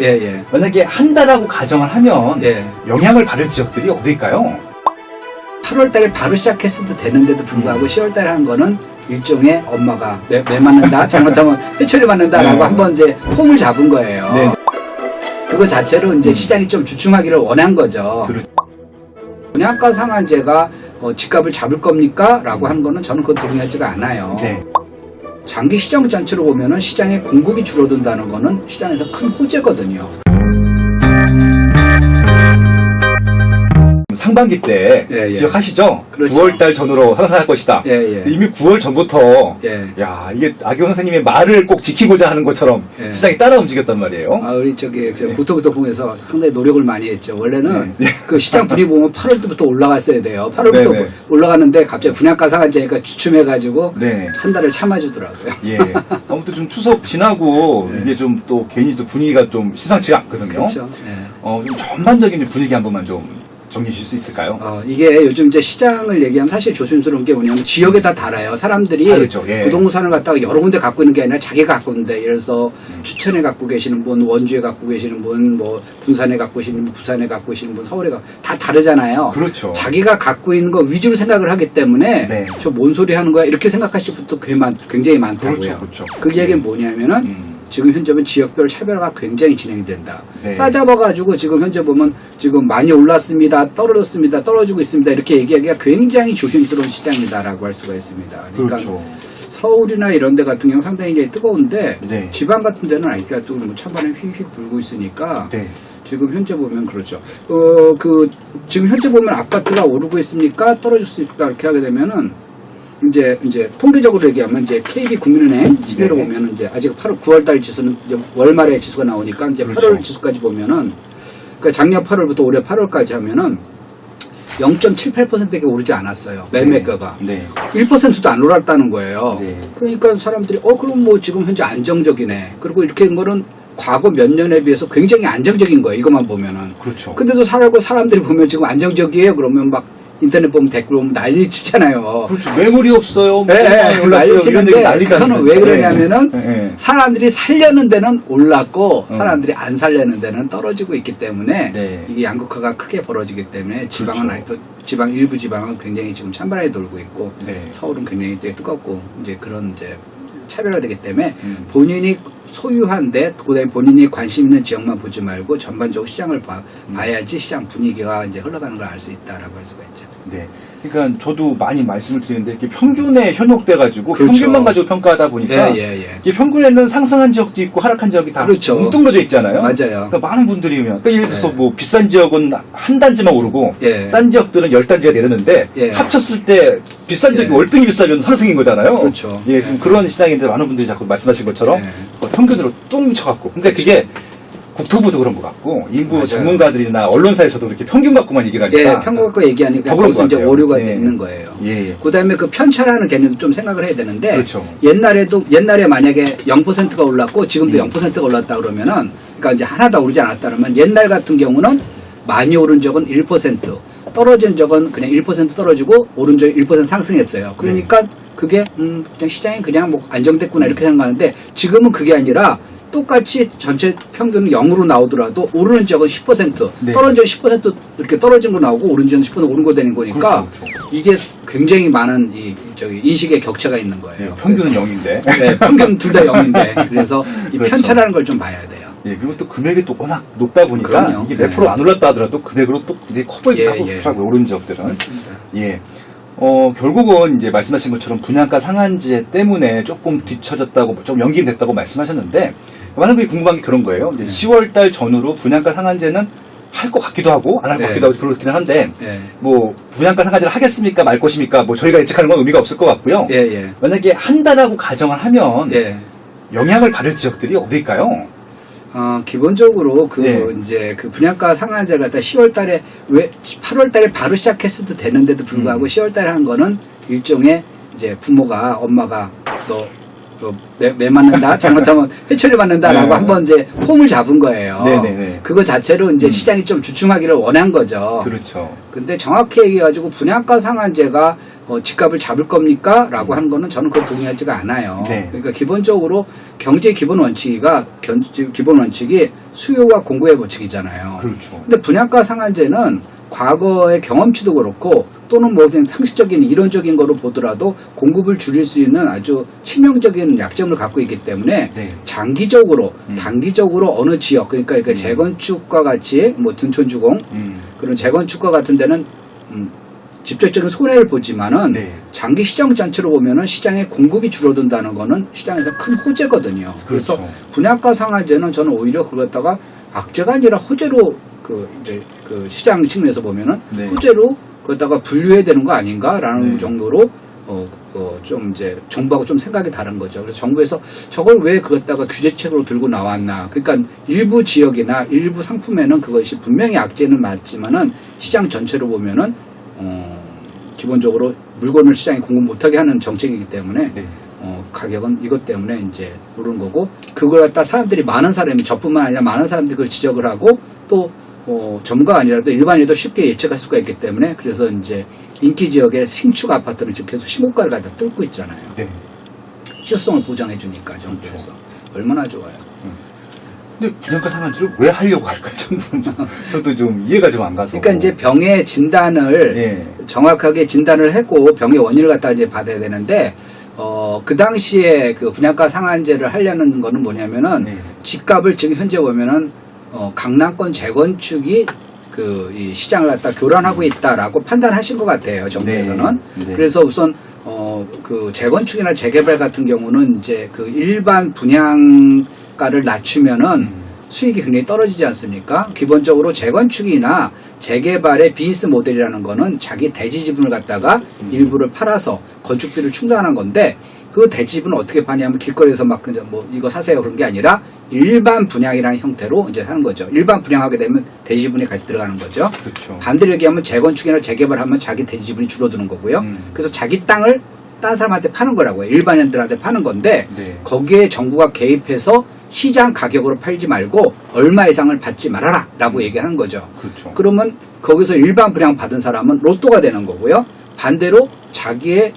예, 예. 만약에 한다라고 가정을 하면 예. 영향을 받을 지역들이 어딜까요? 8월 달에 바로 시작했어도 되는데도 음. 불구하고 10월 달에 한 거는 일종의 엄마가 매, 매 맞는다, 잘못하면 회초리 맞는다라고 네. 한번 이제 폼을 잡은 거예요. 네. 그거 자체로 이제 시장이 좀 주춤하기를 원한 거죠. 그렇죠. 분양가 상한제가 어, 집값을 잡을 겁니까? 라고 한 거는 저는 그거 동의하지가 않아요. 네. 장기 시장 전체로 보면은 시장의 공급이 줄어든다는 거는 시장에서 큰 호재거든요. 상반기 때 예, 예. 기억하시죠? 그렇죠. 9월달 전후로 상승할 것이다. 예, 예. 이미 9월 전부터 예. 야 이게 악영 선생님의 말을 꼭 지키고자 하는 것처럼 예. 시장이 따라 움직였단 말이에요. 아, 우리 저기 저 구토구토봉에서 상당히 노력을 많이 했죠. 원래는 네. 그 시장 분위기 보면 8월 때부터 올라갔어야 돼요. 8월부터 네, 네. 올라갔는데 갑자기 분양가 상한제니까 주춤해가지고 네. 한 달을 참아주더라고요. 예. 아무튼 좀 추석 지나고 네. 이게 좀 또 괜히 또 분위기가 좀 시상치가 않거든요. 그렇죠. 예. 어, 좀 전반적인 분위기 한 번만 좀 정리해 주실 수 있을까요? 어, 이게 요즘 이제 시장을 얘기하면 사실 조심스러운 게 뭐냐면 지역에 다 달아요. 사람들이 다르죠, 예. 부동산을 갖다가 여러 군데 갖고 있는 게 아니라 자기가 갖고 있는데 예를 들어서 추천에 갖고 계시는 분, 원주에 갖고 계시는 분, 뭐 분산에 갖고 계시는 분, 부산에 갖고 계시는 분, 서울에 갖고 다 다르잖아요. 그렇죠. 자기가 갖고 있는 거 위주로 생각을 하기 때문에 네. 저 뭔 소리 하는 거야 이렇게 생각하실 분도 꽤 많- 굉장히 많다고요. 그렇죠, 그렇죠. 그 얘기는 뭐냐면은 음. 지금 현재 보면 지역별 차별화가 굉장히 진행이 된다. 네. 싸잡아가지고 지금 현재 보면 지금 많이 올랐습니다, 떨어졌습니다, 떨어지고 있습니다 이렇게 얘기하기가 굉장히 조심스러운 시장이다라고 할 수가 있습니다. 그러니까 그렇죠. 서울이나 이런 데 같은 경우 상당히 이제 뜨거운데 네. 지방 같은 데는 아직까지 뭐 찬바람이 휙휙 불고 있으니까 네. 지금 현재 보면 그렇죠. 어, 그, 지금 현재 보면 아파트가 오르고 있습니까? 떨어질 수 있을까? 이렇게 하게 되면은, 이제, 이제, 통계적으로 얘기하면, 이제, KB 국민은행 시대로 네. 보면은, 이제, 아직 8월, 9월 달 지수는, 이제 월말에 지수가 나오니까, 이제 그렇죠. 8월 지수까지 보면은, 그러니까 작년 8월부터 올해 8월까지 하면은, 0.78%밖에 오르지 않았어요. 매매가가. 네. 1%도 안 올랐다는 거예요. 네. 그러니까 사람들이 어 그럼 뭐 지금 현재 안정적이네. 그리고 이렇게 한 거는 과거 몇 년에 비해서 굉장히 안정적인 거예요. 이것만 보면은. 그렇죠. 근데도 살고 사람들이 보면 지금 안정적이에요. 그러면 막 인터넷 보면 댓글 보면 난리 치잖아요. 그렇죠. 매물이 없어요. 뭐 예, 예. 난리 치는데 그거는. 왜 그러냐면은 예, 예. 사람들이 살려는 데는 올랐고 음. 사람들이 안 살려는 데는 떨어지고 있기 때문에 네. 이게 양극화가 크게 벌어지기 때문에 지방은 그렇죠. 아직도 지방 일부 지방은 굉장히 지금 찬바람이 돌고 있고 네. 서울은 굉장히 되게 뜨겁고 이제 그런 이제 차별화되기 때문에 음. 본인이 소유한데 그다음에 본인이 관심 있는 지역만 보지 말고 전반적으로 시장을 봐, 음. 봐야지 시장 분위기가 이제 흘러가는 걸 알 수 있다라고 할 수가 있죠. 네. 그러니까 저도 많이 말씀을 드리는데 이렇게 평균에 현혹돼 가지고 그렇죠. 평균만 가지고 평가하다 보니까 예, 예, 예. 이게 평균에는 상승한 지역도 있고 하락한 지역이 다 그렇죠. 뭉뚱그려져 있잖아요. 맞아요. 그러니까 많은 분들이 그러니까 예를 들어서 네. 뭐 비싼 지역은 한 단지만 오르고 예. 싼 지역들은 열 단지가 내렸는데 예. 합쳤을 때 비싼 지역이 예. 월등히 비싸면 상승인 거잖아요. 그렇죠. 예, 지금 예. 그런 시장인데 많은 분들이 자꾸 말씀하신 것처럼 예. 어, 평균으로 뚱 뭉쳐갖고. 근데 그게 국토부도 그런 것 같고 인부 맞아요. 전문가들이나 언론사에서도 이렇게 평균 갖고만 얘기를 하니까 예, 평균 갖고 얘기하니까 더 그런 거기서 것 이제. 오류가 예. 있는 거예요. 예, 예. 그다음에 그 편차라는 개념도 좀 생각을 해야 되는데 그렇죠. 옛날에도 옛날에 만약에 0%가 올랐고 지금도 음. 0%가 올랐다 그러면은 그러니까 이제 하나도 오르지 않았다 그러면 옛날 같은 경우는 많이 오른 적은 1% 떨어진 적은 그냥 1% 떨어지고 오른 적이 1% 상승했어요. 그러니까 네. 그게 음 그냥 시장이 그냥 뭐 안정됐구나 이렇게 생각하는데 지금은 그게 아니라 똑같이 전체 평균 0으로 나오더라도 오르는 적은 10% 네. 떨어진 적은 10% 이렇게 떨어진 거 나오고 오른 적은 10% 오른 거 되는 거니까 그렇죠, 그렇죠. 이게 굉장히 많은 이 저기 인식의 격차가 있는 거예요. 예, 평균은 0인데. 네, 평균 둘 다 0인데 그래서 이 그렇죠. 편차라는 걸 좀 봐야 돼요. 예, 그리고 또 금액이 또 워낙 높다 보니까 그럼요. 이게 몇 네. 프로 안 올랐다 하더라도 금액으로 또 이제 커 보이기도 예, 하고 예. 그렇더라고요, 오른 지역들은. 맞습니다. 예. 어, 결국은 이제 말씀하신 것처럼 분양가 상한제 때문에 조금 뒤처졌다고, 좀 연기됐다고 말씀하셨는데, 많은 분이 궁금한 게 그런 거예요. 이제 네. 10월 달 전후로 분양가 상한제는 할 것 같기도 하고, 안 할 것 네. 같기도 하고, 그렇긴 한데, 예, 뭐, 분양가 상한제를 하겠습니까, 말 것입니까, 뭐, 저희가 예측하는 건 의미가 없을 것 같고요. 예, 예. 만약에 한다라고 가정을 하면, 예. 영향을 받을 지역들이 어딜까요? 어, 기본적으로 그 네. 이제 그 분양가 상한제를 갖다 10월 달에 왜 8월 달에 바로 시작했어도 되는데도 불구하고 음. 10월 달에 한 거는 일종의 이제 부모가 엄마가 너 너 매, 매 맞는다 잘못하면 회초리 맞는다라고 네. 한번 이제 폼을 잡은 거예요. 네네네. 그거 자체로 이제 음. 시장이 좀 주춤하기를 원한 거죠. 그렇죠. 근데 정확히 얘기해가지고 분양가 상한제가 어, 집값을 잡을 겁니까? 라고 하는 거는 저는 그거 동의하지가 않아요. 네. 그러니까 기본적으로 경제 기본 원칙이가 견, 기본 원칙이 수요와 공급의 원칙이잖아요. 그렇죠. 근데 분양가 상한제는 과거의 경험치도 그렇고 또는 뭐 그냥 상식적인 이론적인 거로 보더라도 공급을 줄일 수 있는 아주 치명적인 약점을 갖고 있기 때문에 네. 장기적으로 음. 단기적으로 어느 지역 그러니까 이렇게 재건축과 같이 뭐 둔촌주공 음. 그런 재건축과 같은 데는 음, 직접적인 손해를 보지만은 네. 장기 시장 전체로 보면은 시장의 공급이 줄어든다는 거는 시장에서 큰 호재거든요. 그래서 그렇죠. 분양가 상한제는 저는 오히려 그걸 갖다가 악재가 아니라 호재로 그 이제 그 시장 측면에서 보면은 네. 호재로 그것다가 분류해야 되는 거 아닌가라는 네. 정도로 어, 좀 이제 정부하고 좀 생각이 다른 거죠. 그래서 정부에서 저걸 왜 그것다가 규제책으로 들고 나왔나. 그러니까 일부 지역이나 일부 상품에는 그것이 분명히 악재는 맞지만은 시장 전체로 보면은 어, 기본적으로 물건을 시장에 공급 못하게 하는 정책이기 때문에 네. 어, 가격은 이것 때문에 이제 오른 거고 그걸 갖다 사람들이 많은 사람이 저뿐만 아니라 많은 사람들이 그걸 지적을 하고 또 어, 전문가가 아니라도 일반인도 쉽게 예측할 수가 있기 때문에 그래서 이제 인기 지역의 신축 아파트는 지금 계속 신고가를 갖다 뚫고 있잖아요. 네. 시소성을 보장해 주니까 정부에서 얼마나 좋아요. 근데 분양가 상한제를 왜 하려고 할까? 정부는 저도 좀 이해가 좀 안 가서. 그러니까 이제 병의 진단을 예. 정확하게 진단을 했고 병의 원인을 갖다 이제 받아야 되는데 어, 그 당시에 그 분양가 상한제를 하려는 거는 뭐냐면은 네. 집값을 지금 현재 보면은 어, 강남권 재건축이 그 이 시장을 갖다 교란하고 있다라고 판단하신 것 같아요 정부에서는 네. 네. 그래서 우선 어, 그 재건축이나 재개발 같은 경우는 이제 그 일반 분양 가를 낮추면은 음. 수익이 굉장히 떨어지지 않습니까? 기본적으로 재건축이나 재개발의 비즈니스 모델이라는 거는 자기 대지 지분을 갖다가 음. 일부를 팔아서 건축비를 충당하는 건데 그 대지 지분을 어떻게 파냐면 길거리에서 막 그냥 뭐 이거 사세요 그런 게 아니라 일반 분양이라는 형태로 이제 하는 거죠. 일반 분양하게 되면 대지 지분이 같이 들어가는 거죠. 그렇죠. 반대로 얘기하면 재건축이나 재개발하면 자기 대지 지분이 줄어드는 거고요. 음. 그래서 자기 땅을 딴 사람한테 파는 거라고요. 일반인들한테 파는 건데 네. 거기에 정부가 개입해서 시장 가격으로 팔지 말고 얼마 이상을 받지 말아라 라고 얘기하는 거죠. 그렇죠. 그러면 거기서 일반 분양 받은 사람은 로또가 되는 거고요. 반대로 자기의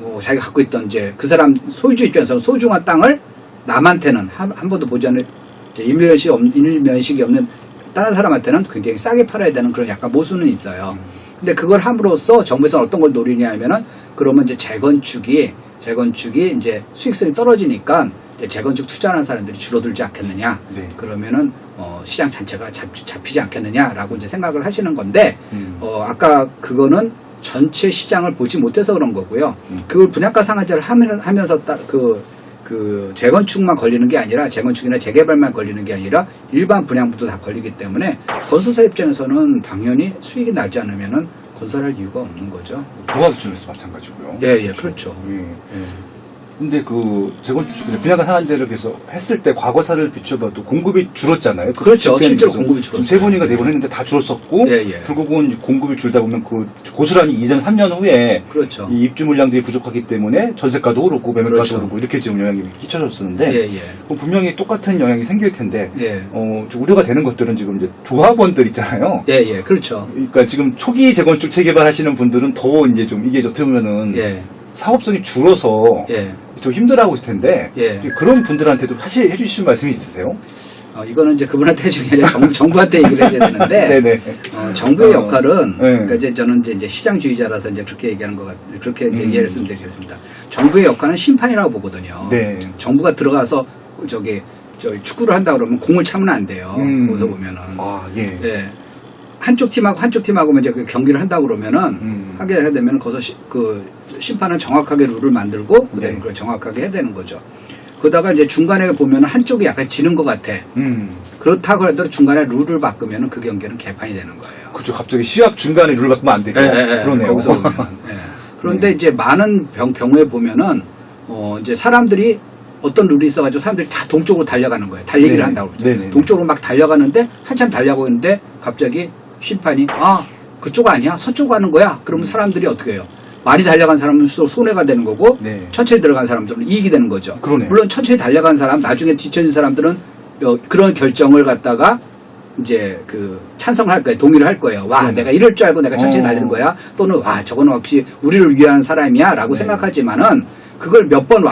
뭐 자기가 갖고 있던 이제 그 사람 소유주 입장에서는 소중한 땅을 남한테는 한, 한 번도 보지 않을 이제 일면식이 없는, 다른 사람한테는 굉장히 싸게 팔아야 되는 그런 약간 모순은 있어요. 근데 그걸 함으로써 정부에서 어떤 걸 노리냐 하면은 그러면 이제 재건축이 재건축이 이제 수익성이 떨어지니까 재건축 투자하는 사람들이 줄어들지 않겠느냐. 네. 그러면은 어, 시장 자체가 잡, 잡히지 않겠느냐라고 이제 생각을 하시는 건데 음. 어, 아까 그거는 전체 시장을 보지 못해서 그런 거고요. 음. 그걸 분양가 상한제를 하면, 하면서 따, 그, 그 재건축만 걸리는 게 아니라 재건축이나 재개발만 걸리는 게 아니라 일반 분양부도 다 걸리기 때문에 건설사 입장에서는 당연히 수익이 나지 않으면은 건설할 이유가 없는 거죠. 조합 입장에서 마찬가지고요. 예, 예, 그렇죠. 예. 예. 근데 그 재건축 분양가 상한제를 계속 했을 때 과거사를 비춰봐도 공급이 줄었잖아요. 그 그렇죠. 실제로 공급이 줄었어요. 세 번인가 네번 했는데 다 줄었었고 예, 예. 결국은 공급이 줄다 보면 그 고스란히 이전 3년 후에 그렇죠. 이 입주 물량들이 부족하기 때문에 전세가도 오르고 매매가도 그렇죠. 오르고 이렇게 지금 영향이 끼쳐졌었는데 예, 예. 그럼 분명히 똑같은 영향이 생길 텐데 예. 어, 좀 우려가 되는 것들은 지금 이제 조합원들 있잖아요. 예, 예, 그렇죠. 그러니까 지금 초기 재건축 재개발 하시는 분들은 더 이제 좀 이게 어떻게 보면은 예, 사업성이 줄어서 예. 좀 힘들어하고 있을 텐데 예. 그런 분들한테도 사실 해주실 말씀이 있으세요? 어, 이거는 이제 그분한테 해주는 게 아니라 정부, 정부한테 얘기를 해야 되는데. 어, 정부의 어, 역할은 네. 그러니까 이제 저는 이제, 이제 시장주의자라서 이제 그렇게 얘기하는 것 같, 그렇게 이제 음. 이해를 말씀드리겠습니다. 정부의 역할은 심판이라고 보거든요. 네. 정부가 들어가서 저기 저 축구를 한다 그러면 공을 차면 안 돼요. 음. 거기서 보면은 아 예. 예. 한쪽 팀하고 한쪽 팀하고 이제 그 경기를 한다 그러면은 음. 하게 해야 되면 거기서 시- 그 심판은 정확하게 룰을 만들고 그다음에 네. 그걸 정확하게 해야 되는 거죠. 그러다가 이제 중간에 보면 한쪽이 약간 지는 것 같아. 음. 그렇다고 해도 중간에 룰을 바꾸면 그 경기는 개판이 되는 거예요. 그렇죠. 갑자기 시합 중간에 룰 바꾸면 안 되죠. 예. 그러네요. 거기서 보면. 예. 그런데 네. 이제 많은 병, 경우에 보면은 어 이제 사람들이 어떤 룰이 있어가지고 사람들이 다 동쪽으로 달려가는 거예요. 달리기를 네네. 한다고 그러죠. 네네. 동쪽으로 막 달려가는데 한참 달려가고 있는데 갑자기 심판이 아 그쪽 아니야 서쪽 가는 거야. 그러면 사람들이 어떻게 해요? 많이 달려간 사람은 수- 손해가 되는 거고 네. 천천히 들어간 사람들은 이익이 되는 거죠. 그러네요. 물론 천천히 달려간 사람 나중에 뒤처진 사람들은 어, 그런 결정을 갖다가 이제 그 찬성할 거예요. 동의를 할 거예요. 와, 네네. 내가 이럴 줄 알고 내가 천천히 어. 달리는 거야. 또는 와, 저거는 역시 우리를 위한 사람이야 라고 네. 생각하지만은 그걸 몇 번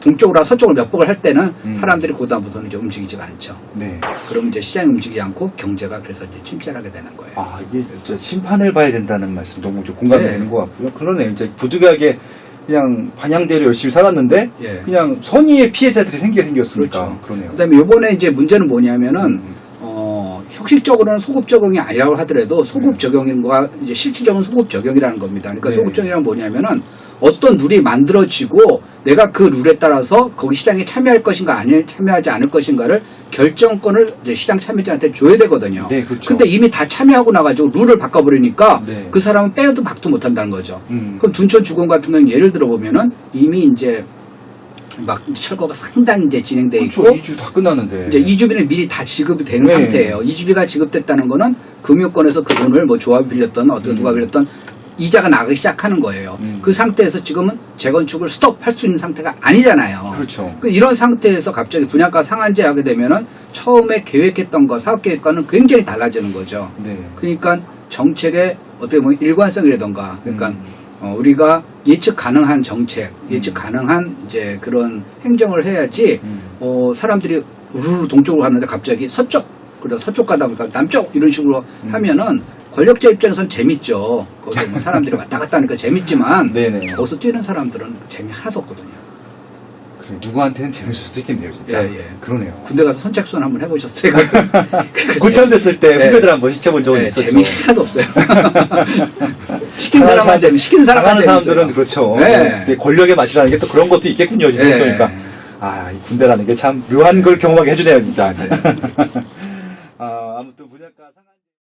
동쪽으로 서쪽으로 몇 번을 할 때는 음. 사람들이 그다음부터는 이제 움직이지가 않죠. 네. 그럼 이제 시장이 움직이지 않고 경제가 그래서 이제 침체하게 되는 거예요. 아, 이게 진짜 심판을 봐야 된다는 말씀 너무 좀 공감이 네. 되는 것 같고요. 그러네요. 이제 부득이하게 그냥 반향대로 열심히 살았는데 예. 그냥 선의의 피해자들이 생기게 생겼으니까 그렇죠. 그러네요 그다음에 이번에 이제 문제는 뭐냐면은 음. 어, 형식적으로는 소급 적용이 아니라고 하더라도 소급 네. 적용과 이제 실질적인 소급 적용이라는 겁니다. 그러니까 네. 소급 적용이란 뭐냐면은 어떤 룰이 만들어지고 내가 그 룰에 따라서 거기 시장에 참여할 것인가 아니 참여하지 않을 것인가를 결정권을 이제 시장 참여자한테 줘야 되거든요. 네, 그렇죠. 근데 이미 다 참여하고 나가지고 룰을 바꿔버리니까 네. 그 사람은 빼도 박도 못한다는 거죠. 음. 그럼 둔촌 주공 같은 경우는 예를 들어 보면은 이미 이제 막 철거가 상당히 이제 진행돼 있고 그렇죠. 2주 다 끝났는데. 이제 이주비는 미리 다 지급이 된 네. 상태예요. 이주비가 지급됐다는 거는 금융권에서 그 돈을 뭐 조합이 빌렸던 어떤 누가 음. 빌렸던 이자가 나가기 시작하는 거예요. 음. 그 상태에서 지금은 재건축을 스톱할 수 있는 상태가 아니잖아요. 그렇죠. 그 이런 상태에서 갑자기 분양가 상한제 하게 되면은 처음에 계획했던 거 사업 계획과는 굉장히 달라지는 거죠. 네. 그러니까 정책의 어떻게 보면 일관성이라던가 그러니까 음. 어, 우리가 예측 가능한 정책, 예측 가능한 이제 그런 행정을 해야지 음. 어, 사람들이 우르르 동쪽으로 가는데 갑자기 서쪽, 그래서 서쪽 가다 보니까 남쪽 이런 식으로 음. 하면은 권력자 입장에선 재밌죠. 거기에 뭐 사람들이 왔다 갔다 하니까 재밌지만 네네. 거기서 뛰는 사람들은 재미 하나도 없거든요. 그래, 누구한테는 재밌을 수도 있겠네요, 진짜. 예, 예. 그러네요. 군대 가서 선착순 한번 해보셨어요? 고참됐을 때 네. 후배들 한번 시켜본 적은 네, 있었죠. 재미 하나도 없어요. 시킨 사람만 재미, 시킨 사람만 재밌어요. 사람들은 그렇죠. 네. 이게 권력의 맛이라는 게 또 그런 것도 있겠군요. 지금 네. 그러니까 아, 이 군대라는 게 참 묘한 걸 경험하게 해주네요, 진짜. 분양